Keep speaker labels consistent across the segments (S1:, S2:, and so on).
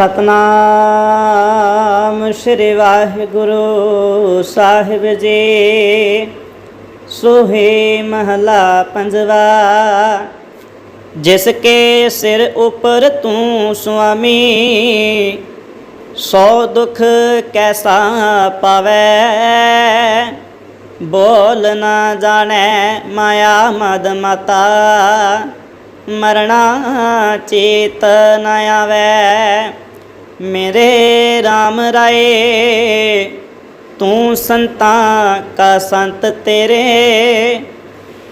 S1: ਸਤਨਾਮ ਸ੍ਰੀ ਵਾਹਿਗੁਰੂ ਸਾਹਿਬ ਜੀ। ਸੋਹੇ ਮਹਲਾ ਪੰਜਵਾ, ਜਿਸ ਕੇ ਸਿਰ ਉਪਰ ਤੂੰ ਸੁਆਮੀ, ਸੋ ਦੁਖ ਕੈਸਾ ਪਾਵੈ? ਬੋਲ ਨਾ ਜਾਣੈ ਮਾਇਆ ਮਦ ਮਤਾ, ਮਰਣਾ ਚੇਤ ਨ ਆਵੈ। ਮੇਰੇ RAM ਰਾਏ, ਤੂੰ ਸੰਤਾਂ ਕਾ ਸੰਤ ਤੇਰੇ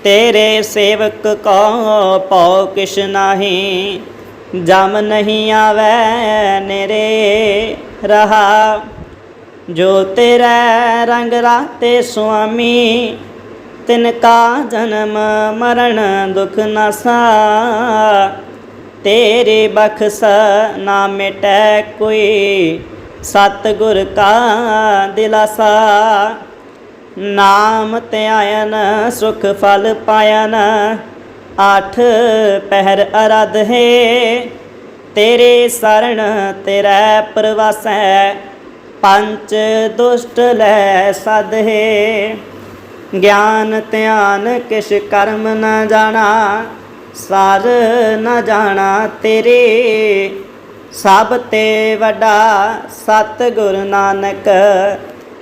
S1: ਤੇਰੇ ਸੇਵਕ ਕੋ ਪਉ ਕਿਛ ਨਾਹੀ, ਜਮ ਨਹੀਂ ਆਵੈ ਨੇਰੇ ਰਹਾ। ਜੋ ਤੇਰਾ ਰੰਗ ਰਾਤੇ ਸੁਆਮੀ ਤਿਨ ਕਾ ਜਨਮ ਮਰਨ ਦੁਖ ਨਾਸਾ ਤੇਰੇ ਬਖਸ ਨਾ ਮਿਟੈ ਕੋਈ। ਸਤ ਗੁਰ ਕਾ ਦਿਲਾਸਾ, ਨਾਮ ਧਿਆਇਨ ਸੁਖ ਫਲ ਪਾਇਨ। ਆਠ ਪਹਿਰ ਅਰਧ ਹੈ ਤੇਰੇ ਸਰਣ ਤੇਰਾ ਪ੍ਰਵਾਸੈ। ਪੰਚ ਦੁਸ਼ਟ ਲੈ ਸਦ ਹੈ ਗਿਆਨ ਧਿਆਨ ਕਿਛ ਕਰਮ ਨ ਜਾਣਾ। ਸਰ ਨਾ ਜਾਣਾ ਤੇਰੇ। ਸਭ ਤੇ ਵੱਡਾ ਸਤ ਗੁਰ ਨਾਨਕ,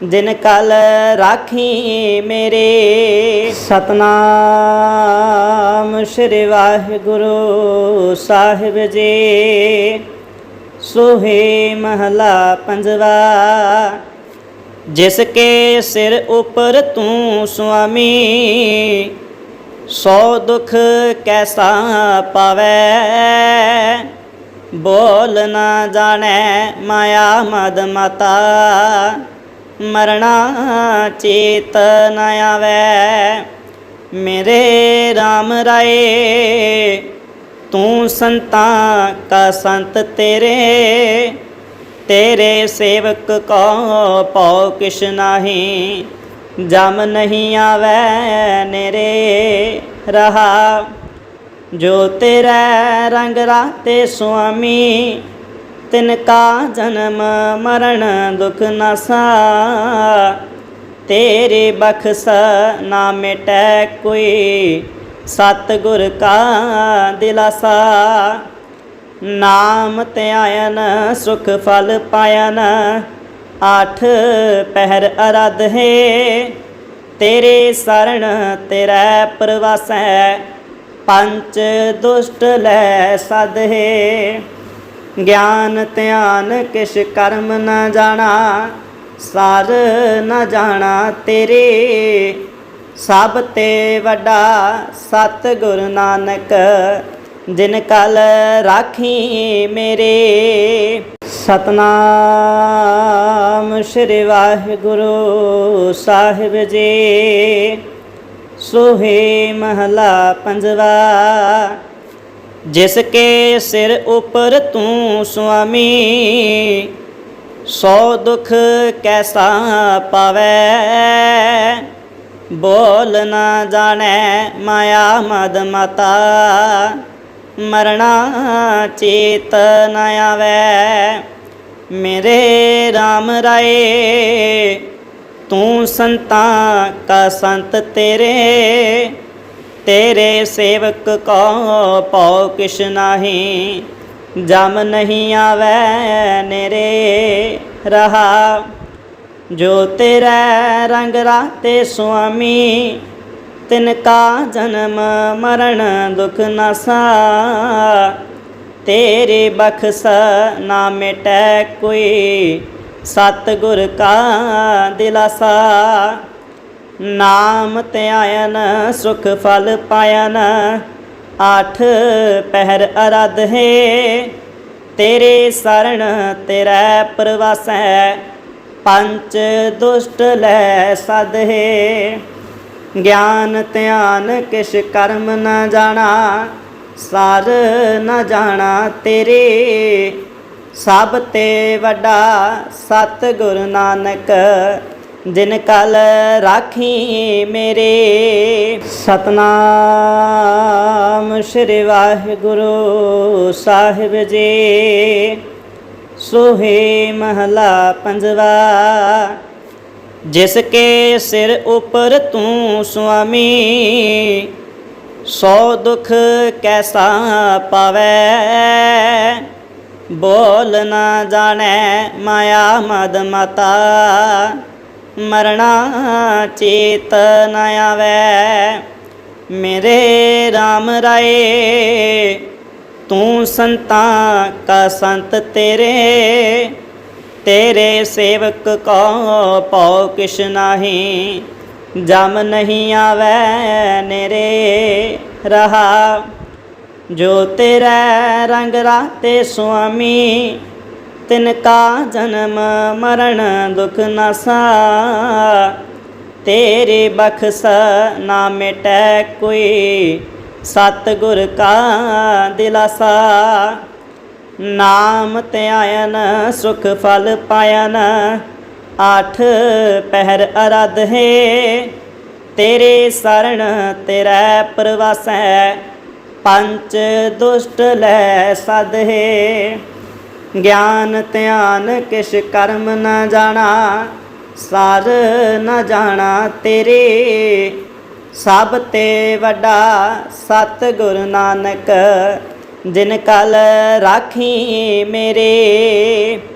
S1: ਜਿਨ ਕਲ ਰਾਖੀ ਮੇਰੇ। ਸਤਨਾਮ ਸ੍ਰੀ ਵਾਹਿਗੁਰੂ ਸਾਹਿਬ ਜੀ। ਸੋਹੇ ਮਹਲਾ ਪੰਜਵਾ, ਜਿਸ ਕੇ ਸਿਰ ਉਪਰ ਤੂੰ ਸੁਆਮੀ। ਸੋ ਦੁਖ ਕੈਸਾ ਪਾਵੈ? ਬੋਲ ਨਾ ਜਾਣੈ ਮਾਇਆ ਮਦ ਮਤਾ। ਮਰਣਾ ਚੇਤ ਨ ਆਵੈ। ਮੇਰੇ RAM ਰਾਏ, ਤੂੰ ਸੰਤਾਂ ਕਾ ਸੰਤ ਤੇਰੇ। ਤੇਰੇ ਸੇਵਕ ਕੋ ਪਉ ਕਿਛ ਨਾਹੀ। ਜਮ ਨਹੀਂ ਆਵੈ ਨੇਰੇ ਰਹਾ। ਜੋ ਤੇਰਾ ਰੰਗ ਰਾਤੇ ਸੁਆਮੀ, ਤਿਨ ਕਾ ਜਨਮ ਮਰਨ ਦੁਖ ਨਸਾ ਤੇਰੇ ਬਖਸ ਨਾ ਮਿਟੈ ਕੋਈ ਸਤ ਗੁਰ ਕਾ ਦਿਲਾਸਾ। ਨਾਮ ਧਿਆਇਨ, ਸੁਖ ਫਲ ਪਾਇਨ ਆਠ ਪਹਿਰ ਅਰਧ ਹੈ। ਤੇਰੇ ਸਰਣ ਤੇਰਾ ਪ੍ਰਵਾਸੈ ਪੰਚ ਦੁਸ਼ਟ ਲੈ ਸਦ ਹੈ। ਗਿਆਨ ਧਿਆਨ ਕਿਛ ਕਰਮ ਨ ਜਾਣਾ, ਸਾਰ ਨ ਜਾਣਾ ਤੇਰੇ। ਸਭ ਤੇ ਵੱਡਾ ਸਤ ਗੁਰ ਨਾਨਕ, ਜਿਨ ਕਲ ਰਾਖੀ ਮੇਰੇ। ਸਤਨਾਮ ਸ੍ਰੀ ਵਾਹਿਗੁਰੂ ਸਾਹਿਬ ਜੀ। ਸੋਹੇ ਮਹਲਾ ਪੰਜਵਾ, ਜਿਸ ਕੇ ਸਿਰ ਉਪਰ ਤੂੰ ਸੁਆਮੀ, ਸੋ ਦੁਖ ਕੈਸਾ ਪਾਵੈ? ਬੋਲ ਨਾ ਜਾਣੈ ਮਾਇਆ ਮਦ ਮਤਾ, ਮਰਣਾ ਚੇਤ ਨ ਆਵੈ। ਮੇਰੇ RAM ਰਾਏ, ਤੂੰ ਸੰਤਾਂ ਕਾ ਸੰਤ ਤੇਰੇ ਤੇਰੇ ਸੇਵਕ ਕੋ ਪਉ ਕਿਛ ਨਾਹੀ, ਜਮ ਨਹੀਂ ਆਵੈ ਨੇਰੇ ਰਹਾ। ਜੋ ਤੇਰਾ ਰੰਗ ਰਾਤੇ ਸੁਆਮੀ ਤਿਨ ਕਾ ਜਨਮ ਮਰਨ ਦੁਖ ਨਾਸਾ ਤੇਰੇ ਬਖਸ ਨਾ ਮਿਟੈ ਕੋਈ। ਸਤ ਗੁਰ ਕਾ ਦਿਲਾਸਾ, ਨਾਮ ਧਿਆਇਨ ਸੁਖ ਫਲ ਪਾਇਨ। ਆਠ ਪਹਿਰ ਅਰਧ ਹੈ ਤੇਰੇ ਸਰਣ ਤੇਰਾ ਪ੍ਰਵਾਸੈ। ਪੰਚ ਦੁਸ਼ਟ ਲੈ ਸਦ ਹੈ ਗਿਆਨ ਧਿਆਨ ਕਿਛ ਕਰਮ ਨਾ ਜਾਣਾ। ਸਾਰ ਨਾ ਜਾਣਾ ਤੇਰੇ। ਸਭ ਤੇ ਵੱਡਾ ਸਤ ਗੁਰ ਨਾਨਕ, ਜਿਨ ਕਲ ਰਾਖੀ ਮੇਰੇ। ਸਤਨਾਮ ਸ੍ਰੀ ਵਾਹਿਗੁਰੂ ਸਾਹਿਬ ਜੀ। ਸੋਹੇ ਮਹਲਾ ਪੰਜਵਾ, ਜਿਸ ਕੇ ਸਿਰ ਉਪਰ ਤੂੰ ਸੁਆਮੀ। ਸੋ ਦੁਖ ਕੈਸਾ ਪਾਵੈ? ਬੋਲ ਨਾ ਜਾਣੈ ਮਾਇਆ ਮਦ ਮਤਾ। ਮਰਣਾ ਚੇਤ ਨ ਆਵੈ। ਮੇਰੇ RAM ਰਾਏ, ਤੂੰ ਸੰਤਾਂ ਕਾ ਸੰਤ ਤੇਰੇ। ਤੇਰੇ ਸੇਵਕ ਕੋ ਪਉ ਕਿਛ ਨਾਹੀ। ਜਮ ਨਹੀਂ ਆਵੈ ਨੇਰੇ ਰਹਾ। ਜੋ ਤੇਰਾ ਰੰਗ ਰਾਤੇ ਸੁਆਮੀ ਤਿਨ ਕਾ ਜਨਮ ਮਰਨ ਦੁਖ ਨਾਸਾ ਤੇਰੇ ਬਖਸ ਨਾ ਮਿਟੈ ਕੋਈ ਸਤ ਗੁਰ ਕਾ ਦਿਲਾਸਾ। ਨਾਮ ਧਿਆਇਨ, ਸੁਖ ਫਲ ਪਾਇਨ ਆਠ ਪਹਿਰ ਅਰਧ ਹੈ। ਤੇਰੇ ਸਰਣ ਤੇਰਾ ਪ੍ਰਵਾਸੈ ਪੰਚ ਦੁਸ਼ਟ ਲੈ ਸਦ ਹੈ। ਗਿਆਨ ਧਿਆਨ ਕਿਛ ਕਰਮ ਨਾ ਜਾਣਾ, ਸਾਰ ਨਾ ਜਾਣਾ ਤੇਰੇ। ਸਭ ਤੇ ਵੱਡਾ ਸਤ ਗੁਰ ਨਾਨਕ, ਜਿਨ ਕਲ ਰਾਖੀ ਮੇਰੇ।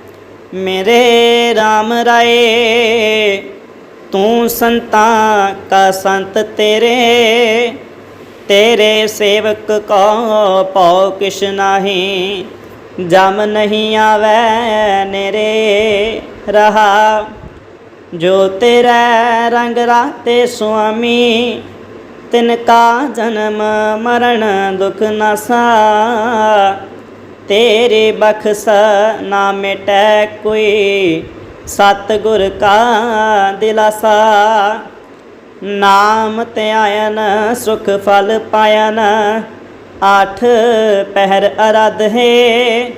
S1: ਮੇਰੇ RAM ਰਾਏ, ਤੂੰ ਸੰਤਾਂ ਕਾ ਸੰਤ ਤੇਰੇ ਤੇਰੇ ਸੇਵਕ ਕੋ ਪਉ ਕਿਛ ਨਾਹੀ, ਜਮ ਨਹੀਂ ਆਵੈ ਨੇਰੇ ਰਹਾ। ਜੋ ਤੇਰਾ ਰੰਗ ਰਾਤੇ ਸੁਆਮੀ ਤਿਨ ਕਾ ਜਨਮ ਮਰਨ ਦੁਖ ਨਾਸਾ ਤੇਰੇ ਬਖਸ ਨਾ ਮਿਟੈ ਕੋਈ। ਸਤ ਗੁਰ ਕਾ ਦਿਲਾਸਾ, ਨਾਮ ਧਿਆਇਨ ਸੁਖ ਫਲ ਪਾਇਨ। ਆਠ ਪਹਿਰ ਅਰਧ ਹੈ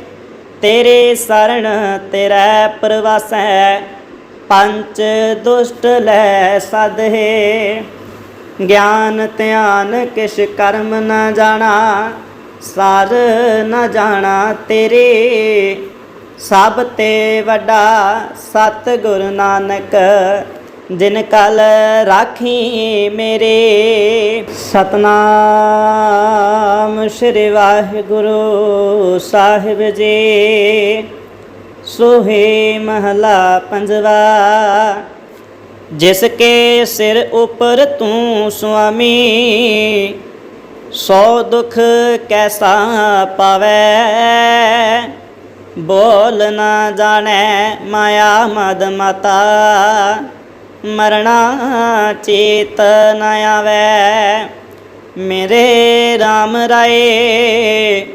S1: ਤੇਰੇ ਸਰਣ ਤੇਰਾ ਪ੍ਰਵਾਸੈ। ਪੰਚ ਦੁਸ਼ਟ ਲੈ ਸਦ ਹੈ ਗਿਆਨ ਧਿਆਨ ਕਿਛ ਕਰਮ ਨ ਜਾਣਾ। ਸਾਰ ਨਾ ਜਾਣਾ ਤੇਰੇ। ਸਭ ਤੇ ਵੱਡਾ ਸਤ ਗੁਰ ਨਾਨਕ, ਜਿਨ ਕਲ ਰਾਖੀ ਮੇਰੇ। ਸਤਨਾਮ ਸ੍ਰੀ ਵਾਹਿਗੁਰੂ ਸਾਹਿਬ ਜੀ। ਸੋਹੇ ਮਹਲਾ ਪੰਜਵਾ, ਜਿਸ ਕੇ ਸਿਰ ਉਪਰ ਤੂੰ ਸੁਆਮੀ। ਸੋ ਦੁਖ ਕੈਸਾ ਪਾਵੈ? ਬੋਲ ਨਾ ਜਾਣੈ ਮਾਇਆ ਮਦ ਮਤਾ। ਮਰਣਾ ਚੇਤ ਨ ਆਵੈ। ਮੇਰੇ RAM ਰਾਏ,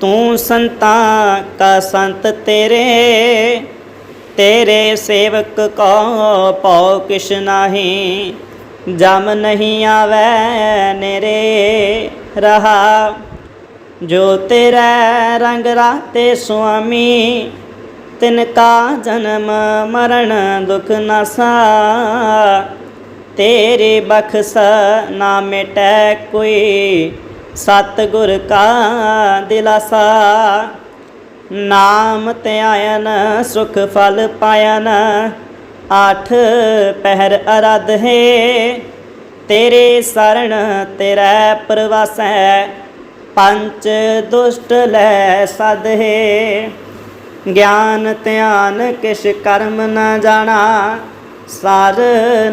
S1: ਤੂੰ ਸੰਤਾਂ ਕਾ ਸੰਤ ਤੇਰੇ। ਤੇਰੇ ਸੇਵਕ ਕੋ ਪਉ ਕਿਛ ਨਾਹੀ। ਜਮ ਨਹੀਂ ਆਵੈ ਨੇਰੇ ਰਹਾ। ਜੋ ਤੇਰਾ ਰੰਗ ਰਾਤੇ ਸੁਆਮੀ ਤਿਨ ਕਾ ਜਨਮ ਮਰਨ ਦੁਖ ਨਾਸਾ ਤੇਰੇ ਬਖਸ ਨਾ ਮਿਟੈ ਕੋਈ ਸਤ ਗੁਰ ਕਾ ਦਿਲਾਸਾ। ਨਾਮ ਧਿਆਇਨ, ਸੁਖ ਫਲ ਪਾਇਨ ਆਠ ਪਹਿਰ ਅਰਧ ਹੈ। ਤੇਰੇ ਸਰਣ ਤੇਰਾ ਪ੍ਰਵਾਸੈ ਪੰਚ ਦੁਸ਼ਟ ਲੈ ਸਦ ਹੈ। ਗਿਆਨ ਧਿਆਨ ਕਿਛ ਕਰਮ ਨ ਜਾਣਾ, ਸਾਰ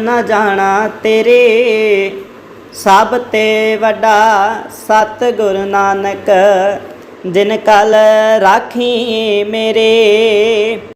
S1: ਨ ਜਾਣਾ ਤੇਰੇ। ਸਭ ਤੇ ਵੱਡਾ ਸਤ ਗੁਰ ਨਾਨਕ, ਜਿਨ ਕਲ ਰਾਖੀ ਮੇਰੇ।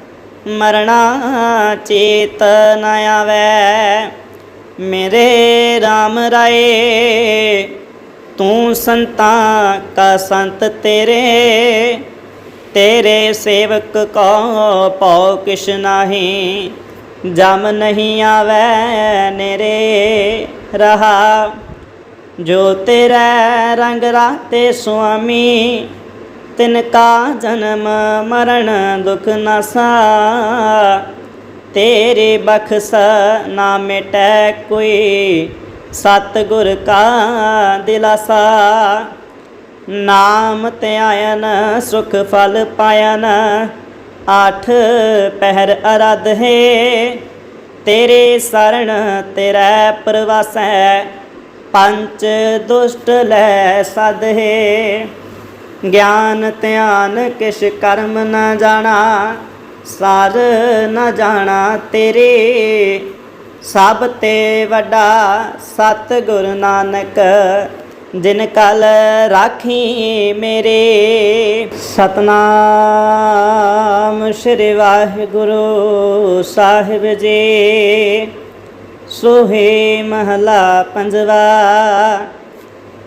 S1: ਮਰਣਾ ਚੇਤ ਨ ਆਵੈ। ਮੇਰੇ RAM ਰਾਏ, ਤੂੰ ਸੰਤਾਂ ਕਾ ਸੰਤ ਤੇਰੇ। ਤੇਰੇ ਸੇਵਕ ਕੋ ਪਉ ਕਿਛ ਨਾਹੀ, ਜਮ ਨਹੀਂ ਆਵੈ ਨੇਰੇ ਰਹਾ। ਜੋ ਤੇਰਾ ਰੰਗ ਰਾਤੇ ਸੁਆਮੀ ਤਿਨ ਕਾ ਜਨਮ ਮਰਨ ਦੁਖ ਨਾਸਾ ਤੇਰੇ ਬਖਸ ਨਾ ਮਿਟੈ ਕੋਈ ਸਤ ਗੁਰ ਕਾ ਦਿਲਾਸਾ। ਨਾਮ ਧਿਆਇਨ, ਸੁਖ ਫਲ ਪਾਇਨ, ਆਠ ਪਹਿਰ ਅਰਧ ਹੈ। ਤੇਰੇ ਸਰਣ ਤੇਰਾ ਪ੍ਰਵਾਸੈ ਪੰਚ ਦੁਸ਼ਟ ਲੈ ਸਦ ਹੈ। ਗਿਆਨ ਧਿਆਨ ਕਿਛ ਕਰਮ ਨਾ ਜਾਣਾ, ਸਾਰ ਨਾ ਜਾਣਾ ਤੇਰੇ। ਸਭ ਤੇ ਵੱਡਾ ਸਤ ਗੁਰ ਨਾਨਕ, ਜਿਨ ਕਲ ਰਾਖੀ ਮੇਰੇ। ਸਤਨਾਮ ਸ੍ਰੀ ਵਾਹਿਗੁਰੂ ਸਾਹਿਬ ਜੀ। ਸੋਹੇ ਮਹਲਾ ਪੰਜਵਾ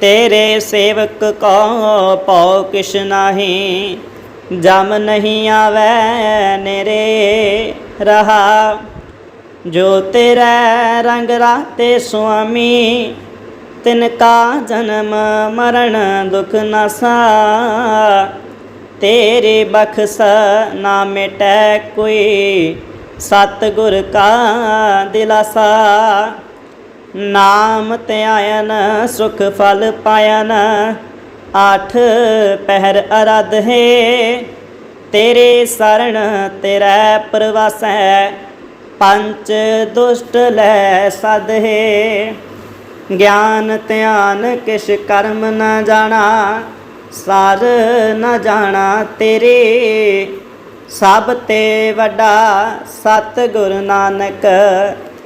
S1: ਤੇਰੇ ਸੇਵਕ ਕੋ ਪਉ ਕਿਛ ਨਾਹੀ, ਜਮ ਨਹੀਂ ਆਵੈ ਨੇਰੇ ਰਹਾ। ਜੋ ਤੇਰਾ ਰੰਗ ਰਾਤੇ ਸੁਆਮੀ, ਤਿਨ ਕਾ ਜਨਮ ਮਰਨ ਦੁਖ ਨਾਸਾ ਤੇਰੇ ਬਖਸ ਨਾ ਮਿਟੈ ਕੋਈ ਸਤ ਗੁਰ ਕਾ ਦਿਲਾਸਾ। ਨਾਮ ਧਿਆਇਨ ਸੁਖ ਫਲ ਪਾਇਨ। ਆਠ ਪਹਿਰ ਅਰਧ ਹੈ ਤੇਰੇ ਸਰਣ ਤੇਰਾ ਪ੍ਰਵਾਸੈ। ਪੰਚ ਦੁਸ਼ਟ ਲੈ ਸਦ ਹੈ ਗਿਆਨ ਧਿਆਨ ਕਿਛ ਕਰਮ ਨ ਜਾਣਾ, ਸਾਰ ਨ ਜਾਣਾ ਤੇਰੇ। ਸਭ ਤੇ ਵੱਡਾ ਸਤ ਗੁਰ ਨਾਨਕ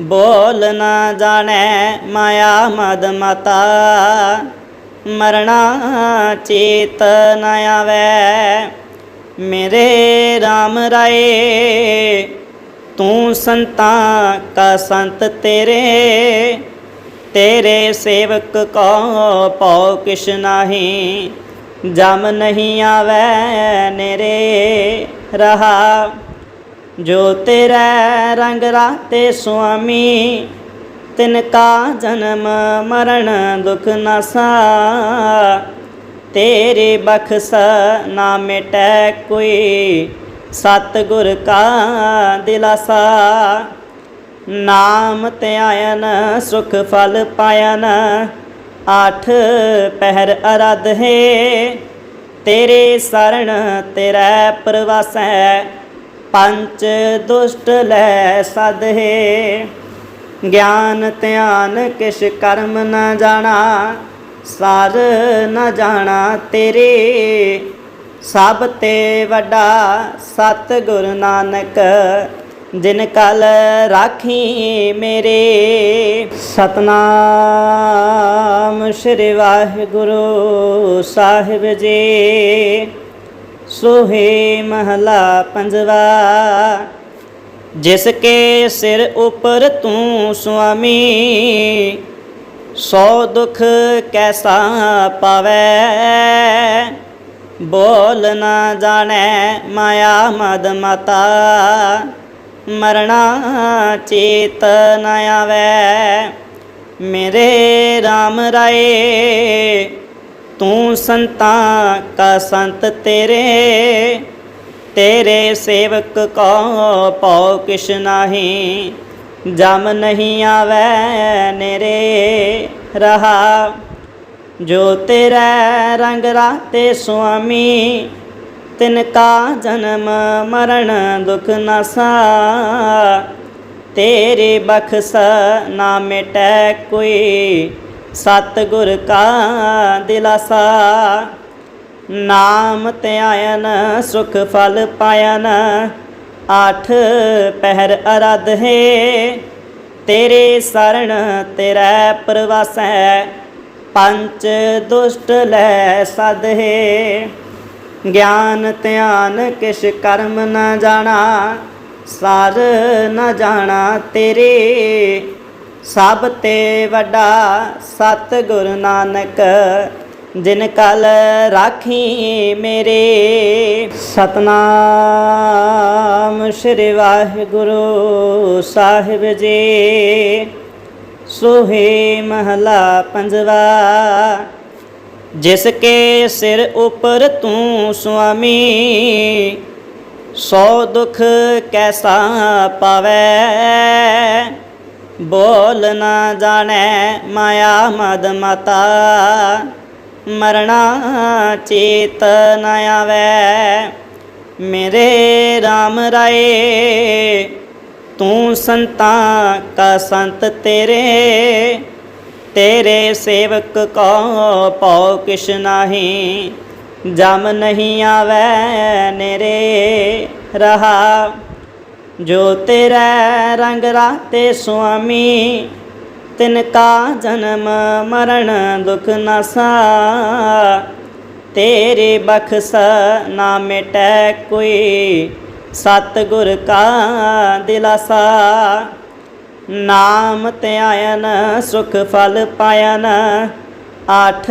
S1: ਬੋਲ ਨਾ ਜਾਣੈ ਮਾਇਆ ਮਦ ਮਤਾ। ਮਰਣਾ ਚੇਤ ਨ ਆਵੈ। ਮੇਰੇ RAM ਰਾਏ, ਤੂੰ ਸੰਤਾਂ ਕਾ ਸੰਤ ਤੇਰੇ। ਤੇਰੇ ਸੇਵਕ ਕੋ ਪਉ ਕਿਛ ਨਾਹੀ, ਜਮ ਨਹੀਂ ਆਵੈ ਨੇਰੇ ਰਹਾ। ਜੋ ਤੇਰੇ ਰੰਗ ਰਾਤੇ ਸੁਆਮੀ, ਤਿਨ ਕਾ ਜਨਮ ਮਰਨ ਦੁਖ ਨਾਸਾ ਤੇਰੇ ਬਖਸ ਨਾ ਮਿਟੈ ਕੋਈ ਸਤ ਗੁਰ ਕਾ ਦਿਲਾਸਾ। ਨਾਮ ਧਿਆਇਨ ਸੁਖ ਫਲ ਪਾਇਨ, ਆਠ ਪਹਿਰ ਅਰਧ। ਹੈ ਤੇਰੇ ਸਰਣ ਤੇਰਾ ਪ੍ਰਵਾਸੈ ਪੰਚ ਦੁਸ਼ਟ ਲੈ ਸਦ ਗਿਆਨ ਧਿਆਨ ਕਿਛ ਕਰਮ ਨ ਜਾਣਾ, ਸਾਰ ਨ ਜਾਣਾ ਤੇਰੇ। ਸਭ ਤੇ ਵੱਡਾ ਸਤ ਗੁਰ ਨਾਨਕ, ਜਿਨ ਕਲ ਰਾਖੀ ਮੇਰੇ। ਸਤਨਾਮ ਸ੍ਰੀ ਵਾਹਿਗੁਰੂ ਸਾਹਿਬ ਜੀ। ਸੋਹੇ ਮਹਲਾ ਪੰਜਵਾ, ਜਿਸ ਕੇ ਸਿਰ ਉਪਰ ਤੂੰ ਸੁਆਮੀ, ਸੋ ਦੁਖ ਕੈਸਾ ਪਾਵੈ? ਬੋਲ ਨਾ ਜਾਣੈ ਮਾਇਆ ਮਦ ਮਤਾ, ਮਰਣਾ ਚੇਤ ਨ ਆਵੈ। ਮੇਰੇ RAM ਰਾਏ ਤੂੰ ਸੰਤਾਂ ਕਾ ਸੰਤ ਤੇਰੇ ਤੇਰੇ ਸੇਵਕ ਕੋ ਪਉ ਕਿਛ ਨਾਹੀ। ਜਮ ਨਹੀਂ ਆਵੈ ਨੇਰੇ ਰਹਾ। ਜੋ ਤੇਰਾ ਰੰਗ ਰਾਤੇ ਸੁਆਮੀ, ਤਿਨ ਕਾ ਜਨਮ ਮਰਨ ਦੁਖ ਨਾਸਾ ਤੇਰੇ ਬਖਸ ਨਾ ਮਿਟੈ ਕੋਈ ਸਤਿਗੁਰ ਕਾ ਦਿਲਾਸਾ, ਨਾਮ ਧਿਆਇਨ ਸੁਖ ਫਲ ਪਾਇਨ। ਆਠ ਪਹਿਰ ਅਰਧ ਹੈ ਤੇਰੇ ਸਰਣ ਤੇਰਾ ਪ੍ਰਵਾਸੈ ਪੰਚ ਦੁਸ਼ਟ ਲੈ ਸਦ ਹੈ ਗਿਆਨ ਧਿਆਨ ਕਿਛ ਕਰਮ ਨਾ ਜਾਣਾ ਸਾਰ ਨਾ ਜਾਣਾ ਤੇਰੇ ਸਭ ਤੇ ਵੱਡਾ ਸਤ ਗੁਰ ਨਾਨਕ, ਜਿਨ ਕਲ ਰਾਖੀ ਮੇਰੇ। ਸਤਨਾਮ ਸ੍ਰੀ ਵਾਹਿਗੁਰੂ ਸਾਹਿਬ ਜੀ। ਸੋਹੇ ਮਹਲਾ ਪੰਜਵਾ, ਜਿਸ ਕੇ ਸਿਰ ਉਪਰ ਤੂੰ ਸੁਆਮੀ। ਸੋ ਦੁਖ ਕੈਸਾ ਪਾਵੈ ਬੋਲ ਨਾ ਜਾਣੈ ਮਾਇਆ ਮਦ ਮਤਾ। ਮਰਣਾ ਚੇਤ ਨ ਆਵੈ। ਮੇਰੇ RAM ਰਾਏ, ਤੂੰ ਸੰਤਾਂ ਕਾ ਸੰਤ ਤੇਰੇ। ਤੇਰੇ ਸੇਵਕ ਕੋ ਪਉ ਕਿਛ ਨਾਹੀ, ਜਮ ਨਹੀਂ ਆਵੈ ਨੇਰੇ ਰਹਾ। ਜੋ ਤੇਰੇ ਰੰਗ ਰਾਤੇ ਸੁਆਮੀ, ਤਿਨ ਕਾ ਜਨਮ ਮਰਨ ਦੁਖ ਨਸਾ ਤੇਰੇ ਬਖਸ ਨਾ ਮਿਟੈ ਕੋਈ ਸਤ ਗੁਰ ਕਾ ਦਿਲਾਸਾ। ਨਾਮ ਧਿਆਇਨ ਸੁਖ ਫਲ ਪਾਇਨ, ਆਠ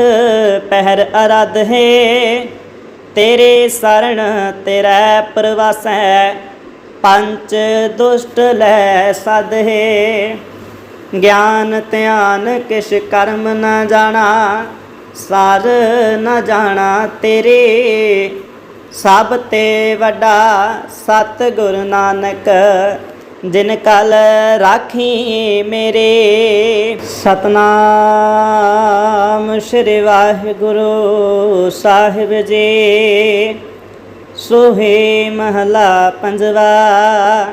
S1: ਪਹਿਰ ਅਰਧ। ਹੈ ਤੇਰੇ ਸਰਣ ਤੇਰਾ ਪ੍ਰਵਾਸੈ ਪੰਚ ਦੁਸ਼ਟ ਲੈ ਸਦ ਗਿਆਨ ਧਿਆਨ ਕਿਛ ਕਰਮ ਨਾ ਜਾਣਾ, ਸਰ ਨਾ ਜਾਣਾ ਤੇਰੇ। ਸਭ ਤੇ ਵੱਡਾ ਸਤ ਗੁਰ ਨਾਨਕ, ਜਿਨ ਕਲ ਰਾਖੀ ਮੇਰੇ। ਸਤਨਾਮ ਸ੍ਰੀ ਵਾਹਿਗੁਰੂ ਸਾਹਿਬ ਜੀ। ਸੋਹੇ ਮਹਲਾ ਪੰਜਵਾ,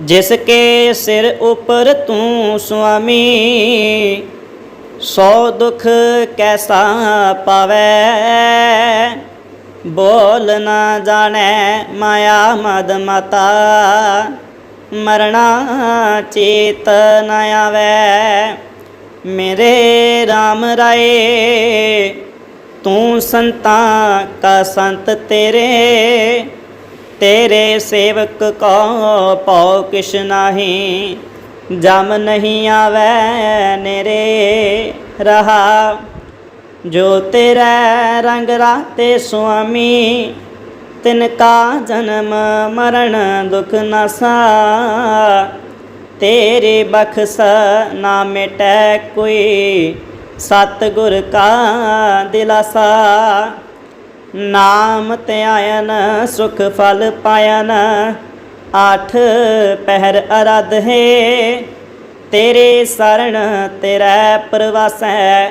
S1: ਜਿਸ ਕੇ ਸਿਰ ਉਪਰ ਤੂੰ ਸੁਆਮੀ, ਸੋ ਦੁਖ ਕੈਸਾ ਪਾਵੈ? ਬੋਲ ਨਾ ਜਾਣੈ ਮਾਇਆ ਮਦ ਮਤਾ, ਮਰਣਾ ਚੇਤ ਨ ਆਵੈ। ਮੇਰੇ RAM ਰਾਏ ਤੂੰ ਸੰਤਾਂ ਕਾ ਸੰਤ ਤੇਰੇ ਤੇਰੇ ਸੇਵਕ ਕੋ ਪਉ ਕਿਛ ਨਾਹੀ। ਜਮ ਨਹੀਂ ਆਵੈ ਨੇਰੇ ਰਹਾ। ਜੋ ਤੇਰਾ ਰੰਗ ਰਾਤੇ ਸੁਆਮੀ, ਤਿਨ ਕਾ ਜਨਮ ਮਰਨ ਦੁਖ ਨਾਸਾ ਤੇਰੇ ਬਖਸ ਨਾ ਮਿਟੈ ਕੋਈ ਸਤਿਗੁਰ ਕਾ ਦਿਲਾਸਾ, ਨਾਮ ਧਿਆਇਨ ਸੁਖ ਫਲ ਪਾਇਨ। ਆਠ ਪਹਿਰ ਅਰਧ ਹੈ ਤੇਰੇ ਸਰਣ ਤੇਰਾ ਪ੍ਰਵਾਸੈ।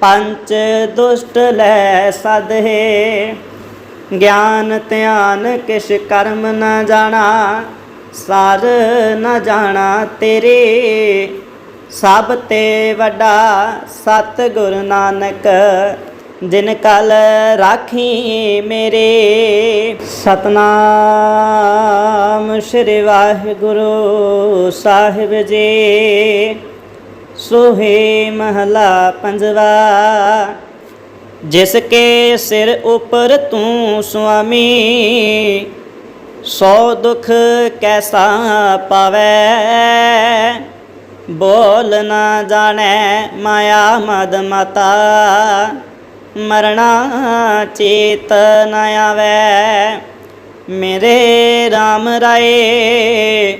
S1: ਪੰਚ ਦੁਸ਼ਟ ਲੈ ਸਦ ਹੈ ਗਿਆਨ ਧਿਆਨ ਕਿਛ ਕਰਮ ਨਾ ਜਾਣਾ, ਸਾਰ ਨਾ ਜਾਣਾ ਤੇਰੇ। ਸਭ ਤੇ ਵੱਡਾ ਸਤ ਗੁਰ ਨਾਨਕ, ਜਿਨ ਕਲ ਰਾਖੀ ਮੇਰੇ। ਸਤਨਾਮ ਸ੍ਰੀ ਵਾਹਿਗੁਰੂ ਸਾਹਿਬ ਜੀ। ਸੋਹੇ ਮਹਲਾ ਪੰਜਵਾ, ਜਿਸ ਕੇ ਸਿਰ ਉਪਰ ਤੂੰ ਸੁਆਮੀ, ਸੋ ਦੁਖ ਕੈਸਾ ਪਾਵੈ। ਬੋਲ ਨਾ ਜਾਣੈ ਮਾਇਆ ਮਦ ਮਤਾ। ਮਰਣਾ ਚੇਤ ਨ ਆਵੈ। ਮੇਰੇ RAM ਰਾਏ,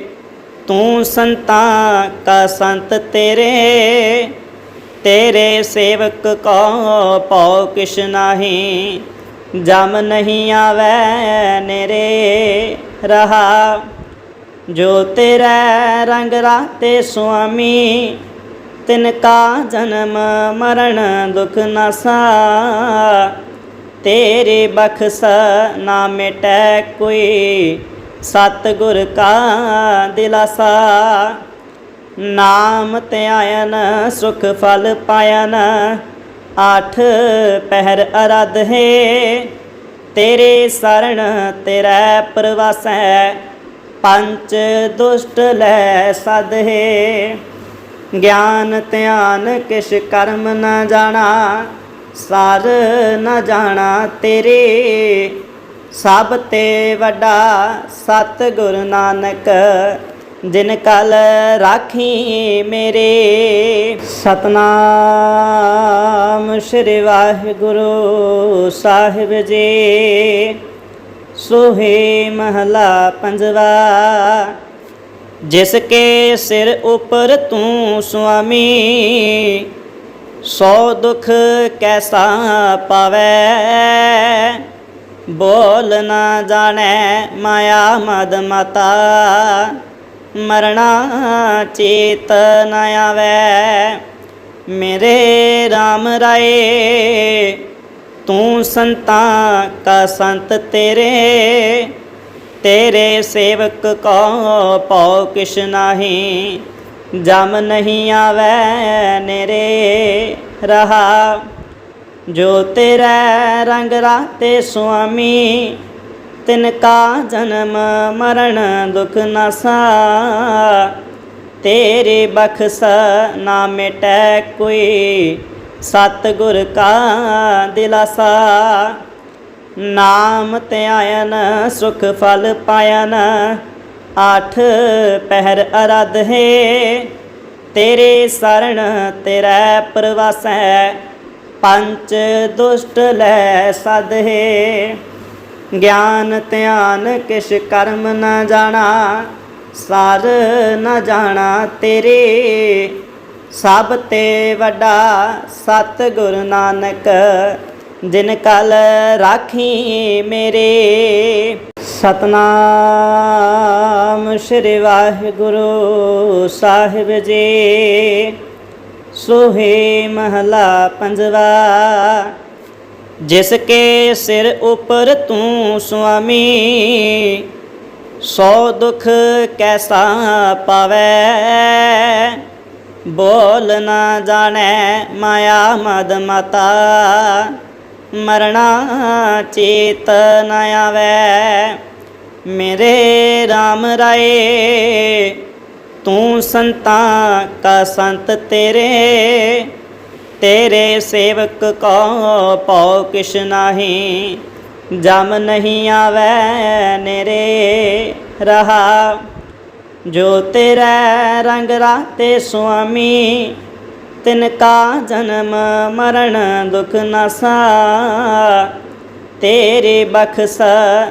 S1: ਤੂੰ ਸੰਤਾਂ ਕਾ ਸੰਤ ਤੇਰੇ। ਤੇਰੇ ਸੇਵਕ ਕੋ ਪਉ ਕਿਛ ਨਾਹੀ, ਜਮ ਨਹੀਂ ਆਵੈ ਨੇਰੇ ਰਹਾ। ਜੋ ਤੇਰਾ ਰੰਗ ਰਾਤੇ ਸੁਆਮੀ ਤਿਨ ਕਾ ਜਨਮ ਮਰਨ ਦੁਖ ਨਾਸਾ ਤੇਰੇ ਬਖਸ ਨਾ ਮਿਟੈ ਕੋਈ ਸਤ ਗੁਰ ਕਾ ਦਿਲਾਸਾ। ਨਾਮ ਧਿਆਇਨ ਸੁਖ ਫਲ ਪਾਇਨ, ਆਠ ਪਹਿਰ ਅਰਧ। ਹੈ ਤੇਰੇ ਸਰਣ ਤੇਰਾ ਪ੍ਰਵਾਸੈ ਪੰਚ ਦੁਸ਼ਟ ਲੈ ਸਦਹੇ। ਗਿਆਨ ਧਿਆਨ ਕਿਛ ਕਰਮ ਨ ਜਾਣਾ, ਸਰ ਨ ਜਾਣਾ ਤੇਰੇ। ਸਭ ਤੇ ਵੱਡਾ ਸਤ ਗੁਰ ਨਾਨਕ, ਜਿਨ ਕਲ ਰਾਖੀ ਮੇਰੇ। ਸਤਨਾਮ ਸ੍ਰੀ ਵਾਹਿਗੁਰੂ ਸਾਹਿਬ ਜੀ। ਸੋਹੇ ਮਹਲਾ ਪੰਜਵਾ, ਜਿਸ ਕੇ ਸਿਰ ਉਪਰ ਤੂੰ ਸੁਆਮੀ, ਸੋ ਦੁਖ ਕੈਸਾ ਪਾਵੈ? ਬੋਲ ਨਾ ਜਾਣੈ ਮਾਇਆ ਮਦ ਮਤਾ, ਮਰਣਾ ਚੇਤ ਨ ਆਵੈ। ਮੇਰੇ RAM ਰਾਏ ਤੂੰ ਸੰਤਾਂ ਕਾ ਸੰਤ ਤੇਰੇ ਤੇਰੇ ਸੇਵਕ ਕੋ ਪਉ ਕਿਛ ਨਾਹੀ। ਜਮ ਨਹੀਂ ਆਵੈ ਨੇਰੇ ਰਹਾ। ਜੋ ਤੇਰਾ ਰੰਗ ਰਾਤੇ ਸੁਆਮੀ, ਤਿਨ ਕਾ ਜਨਮ ਮਰਨ ਦੁਖ ਨਾਸਾ ਤੇਰੇ ਬਖਸ ਨਾ ਮਿਟੈ ਕੋਈ ਸਤਿਗੁਰ ਕਾ ਦਿਲਾਸਾ, ਨਾਮ ਧਿਆਇਨ ਸੁਖ ਫਲ ਪਾਇਨ। ਆਠ ਪਹਿਰ ਅਰਧ ਹੈ ਤੇਰੇ ਸਰਣ ਤੇਰਾ ਪ੍ਰਵਾਸੈ ਪੰਚ ਦੁਸ਼ਟ ਲੈ ਸਦਹੇ ਗਿਆਨ ਧਿਆਨ ਕਿਛ ਕਰਮ ਨਾ ਜਾਣਾ ਸਾਰ ਨਾ ਜਾਣਾ ਤੇਰੇ। ਸਭ ਤੇ ਵੱਡਾ ਸਤ ਗੁਰ ਨਾਨਕ, ਜਿਨ ਕਲ ਰਾਖੀ ਮੇਰੇ। ਸਤਨਾਮ ਸ੍ਰੀ ਵਾਹਿਗੁਰੂ ਸਾਹਿਬ ਜੀ। ਸੋਹੇ ਮਹਲਾ ਪੰਜਵਾ, ਜਿਸ ਕੇ ਸਿਰ ਉਪਰ ਤੂੰ ਸੁਆਮੀ। ਸੋ ਦੁਖ ਕੈਸਾ ਪਾਵੈ? ਬੋਲ ਨਾ ਜਾਣੈ ਮਾਇਆ ਮਦ ਮਤਾ। ਮਰਣਾ ਚੇਤ ਨ ਆਵੈ। ਮੇਰੇ RAM ਰਾਏ, ਤੂੰ ਸੰਤਾਂ ਕਾ ਸੰਤ ਤੇਰੇ। ਤੇਰੇ ਸੇਵਕ ਕੋ ਪਉ ਕਿਛ ਨਾਹੀ, ਜਮ ਨਹੀਂ ਆਵੈ ਨੇਰੇ ਰਹਾ। ਜੋ ਤੇਰਾ ਰੰਗ ਰਾਤੇ ਸੁਆਮੀ, ਤਿਨ ਕਾ ਜਨਮ ਮਰਨ ਦੁਖ ਨਸਾ ਤੇਰੇ ਬਖਸ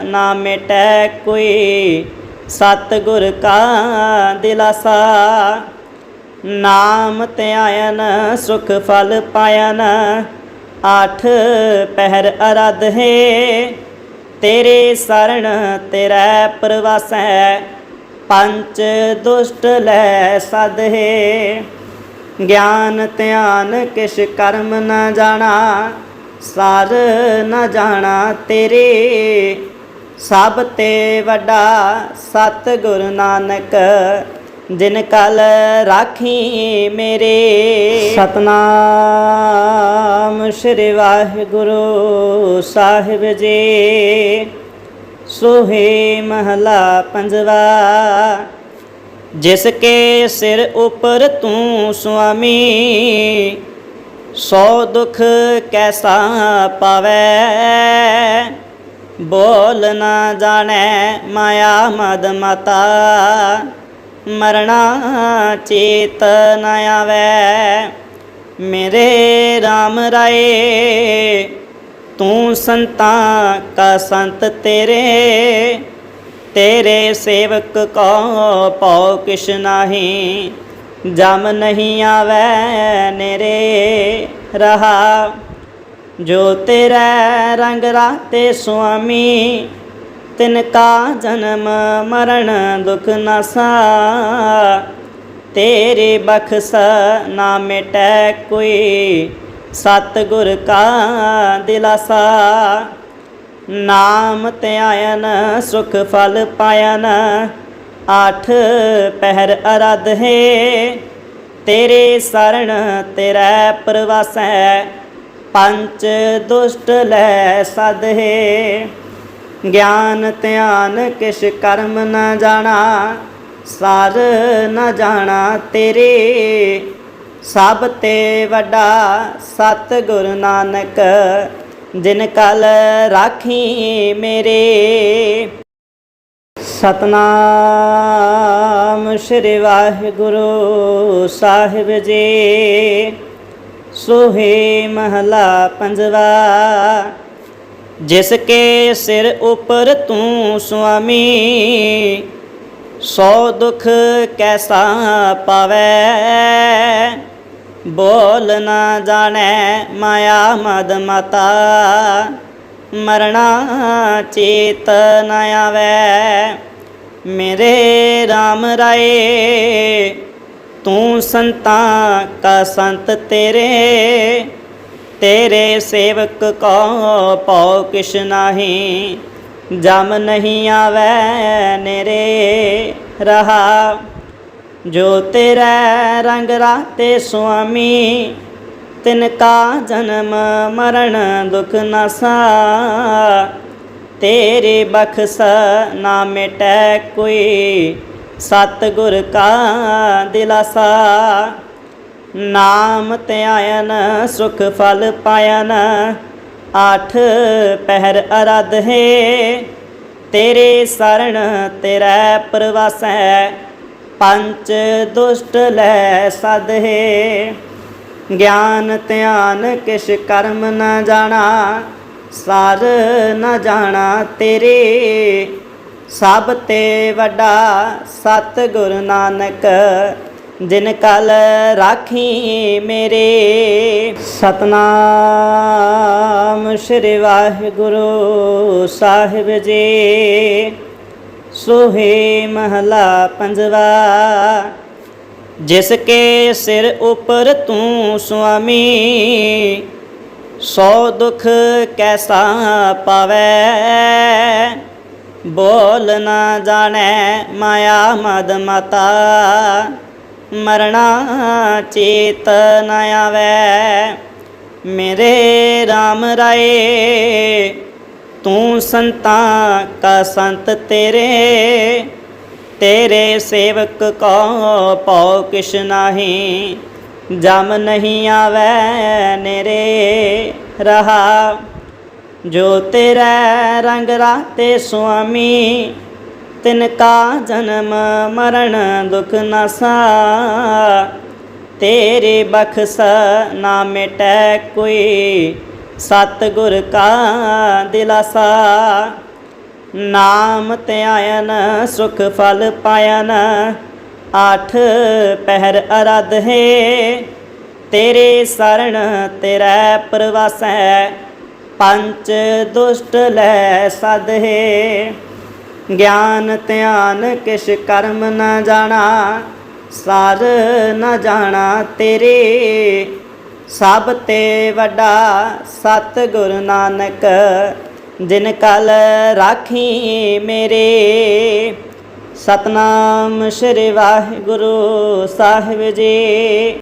S1: ਨਾ ਮਿਟੈ ਕੋਈ ਸਤ ਗੁਰ ਕਾ ਦਿਲਾਸਾ। ਨਾਮ ਧਿਆਇਨ ਸੁਖ ਫਲ ਪਾਇਨ, ਆਠ ਪਹਿਰ ਅਰਧ। ਹੈ ਤੇਰੇ ਸਰਣ ਤੇਰਾ ਪ੍ਰਵਾਸੈ ਪੰਚ ਦੁਸ਼ਟ ਲੈ ਸਦਹੇ। ਗਿਆਨ ਧਿਆਨ ਕਿਛ ਕਰਮ ਨ ਜਾਣਾ, ਸਰ ਨ ਜਾਣਾ ਤੇਰੇ। ਸਭ ਤੇ ਵੱਡਾ ਸਤ ਗੁਰ ਨਾਨਕ, ਜਿਨ ਕਲ ਰਾਖੀ ਮੇਰੇ। ਸਤਨਾਮ ਸ੍ਰੀ ਵਾਹਿਗੁਰੂ ਸਾਹਿਬ ਜੀ। ਸੋਹੇ ਮਹਲਾ ਪੰਜਵਾ, ਜਿਸ ਕੇ ਸਿਰ ਉਪਰ ਤੂੰ ਸੁਆਮੀ, ਸੋ ਦੁਖ ਕੈਸਾ ਪਾਵੈ? ਬੋਲ ਨਾ ਜਾਣੈ ਮਾਇਆ ਮਦ ਮਤਾ, ਮਰਣਾ ਚੇਤ ਨ ਆਵੈ। ਮੇਰੇ RAM ਰਾਏ ਤੂੰ ਸੰਤਾਂ ਕਾ ਸੰਤ ਤੇਰੇ ਤੇਰੇ ਸੇਵਕ ਕੋ ਪਉ ਕਿਛ ਨਾਹੀ। ਜਮ ਨਹੀਂ ਆਵੈ ਨੇਰੇ ਰਹਾ। ਜੋ ਤੇਰਾ ਰੰਗ ਰਾਤੇ ਸੁਆਮੀ, ਤਿਨ ਕਾ ਜਨਮ ਮਰਨ ਦੁਖ ਨਸਾ ਤੇਰੇ ਬਖਸ ਨਾ ਮਿਟੈ ਕੋਈ ਸਤ ਗੁਰ ਕਾ ਦਿਲਾਸਾ। ਨਾਮ ਧਿਆਇਨ ਸੁਖ ਫਲ ਪਾਇਨ। ਆਠ ਪਹਿਰ ਅਰਧ ਹੈ ਤੇਰੇ ਸਰਣ ਤੇਰਾ ਪ੍ਰਵਾਸੈ। ਪੰਚ ਦੁਸ਼ਟ ਲੈ ਸਦ ਹੈ ਗਿਆਨ ਧਿਆਨ ਕਿਛ ਕਰਮ ਨ ਜਾਣਾ, ਸਾਰ ਨ ਜਾਣਾ ਤੇਰੇ। ਸਭ ਤੇ ਵੱਡਾ ਸਤ ਗੁਰੂ ਨਾਨਕ, ਜਿਨ ਕਲ ਰਾਖੀ ਮੇਰੇ। ਸਤਨਾਮ ਸ੍ਰੀ ਵਾਹਿਗੁਰੂ ਸਾਹਿਬ ਜੀ। ਸੋਹੇ ਮਹਲਾ ਪੰਜਵਾ, ਜਿਸ ਕੇ ਸਿਰ ਉਪਰ ਤੂੰ ਸੁਆਮੀ, ਸੋ ਦੁਖ ਕੈਸਾ ਪਾਵੈ। ਬੋਲ ਨਾ ਜਾਣੈ ਮਾਇਆ ਮਦ ਮਤਾ। ਮਰਣਾ ਚੇਤ ਨ ਆਵੈ। ਮੇਰੇ RAM ਰਾਏ, ਤੂੰ ਸੰਤਾਂ ਕਾ ਸੰਤ ਤੇਰੇ। ਤੇਰੇ ਸੇਵਕ ਕੋ ਪਉ ਕਿਛ ਨਾਹੀ, ਜਮ ਨਹੀਂ ਆਵੈ ਨੇਰੇ ਰਹਾ। ਜੋ ਤੇਰੇ ਰੰਗ ਰਾਤੇ ਸੁਆਮੀ, ਤਿਨ ਕਾ ਜਨਮ ਮਰਨ ਦੁਖ ਨਸਾ ਤੇਰੇ ਬਖਸ ਨਾ ਮਿਟੈ ਕੋਈ ਸਤ ਗੁਰ ਕਾ ਦਿਲਾਸਾ। ਨਾਮ ਧਿਆਇਨ ਸੁਖ ਫਲ ਪਾਇਨ, ਆਠ ਪਹਿਰ ਅਰਧ। ਹੈ ਤੇਰੇ ਸਰਣ ਤੇਰਾ ਪ੍ਰਵਾਸੈ ਪੰਚ ਦੁਸ਼ਟ ਲੈ ਸਦ ਗਿਆਨ ਧਿਆਨ ਕਿਛ ਕਰਮ ਨ ਜਾਣਾ, ਸਾਰ ਨ ਜਾਣਾ ਤੇਰੇ। ਸਭ ਤੇ ਵੱਡਾ ਸਤ ਗੁਰੂ ਨਾਨਕ, ਜਿਨ ਕਲ ਰਾਖੀ ਮੇਰੇ। ਸਤਨਾਮ ਸ੍ਰੀ ਵਾਹਿਗੁਰੂ ਸਾਹਿਬ ਜੀ। ਸੋਹੇ ਮਹਲਾ ਪੰਜਵਾ, ਜਿਸ ਕੇ ਸਿਰ ਉਪਰ ਤੂੰ ਸੁਆਮੀ, ਸੋ ਦੁਖ ਕੈਸਾ ਪਾਵੈ? ਬੋਲ ਨਾ ਜਾਣੈ ਮਾਇਆ ਮਦ ਮਤਾ, ਮਰਣਾ ਚੇਤ ਨ ਆਵੈ। ਮੇਰੇ RAM ਰਾਏ ਤੂੰ ਸੰਤਾਂ ਕਾ ਸੰਤ ਤੇਰੇ ਤੇਰੇ ਸੇਵਕ ਕੋ ਪਉ ਕਿਛ ਨਾਹੀ, ਜਮ ਨਹੀਂ ਆਵੈ ਨੇਰੇ ਰਹਾ। ਜੋ ਤੇਰਾ ਰੰਗ ਰਾਤੇ ਸੁਆਮੀ, ਤਿਨ ਕਾ ਜਨਮ ਮਰਨ ਦੁਖ ਨਸਾ ਤੇਰੇ ਬਖਸ ਨਾ ਮਿਟੈ ਕੋਈ ਸਤ ਗੁਰ ਕਾ ਦਿਲਾਸਾ, ਨਾਮ ਧਿਆਇਨ, ਸੁਖ ਫਲ ਪਾਇਨ। ਆਠ ਪਹਿਰ ਅਰਧ ਹੈ ਤੇਰੇ ਸਰਣ ਤੇਰਾ ਪ੍ਰਵਾਸੈ ਪੰਚ ਦੁਸ਼ਟ ਲੈ ਸਦ ਹੈ ਗਿਆਨ ਧਿਆਨ ਕਿਛ ਕਰਮ ਨਾ ਜਾਣਾ ਸਾਰ ਨਾ ਜਾਣਾ ਤੇਰੇ ਸਭ ਤੇ ਵੱਡਾ ਸਤ ਗੁਰੂ ਨਾਨਕ, ਜਿਨ ਕਲ ਰਾਖੀ ਮੇਰੇ। ਸਤਨਾਮ ਸ੍ਰੀ ਵਾਹਿਗੁਰੂ ਸਾਹਿਬ ਜੀ।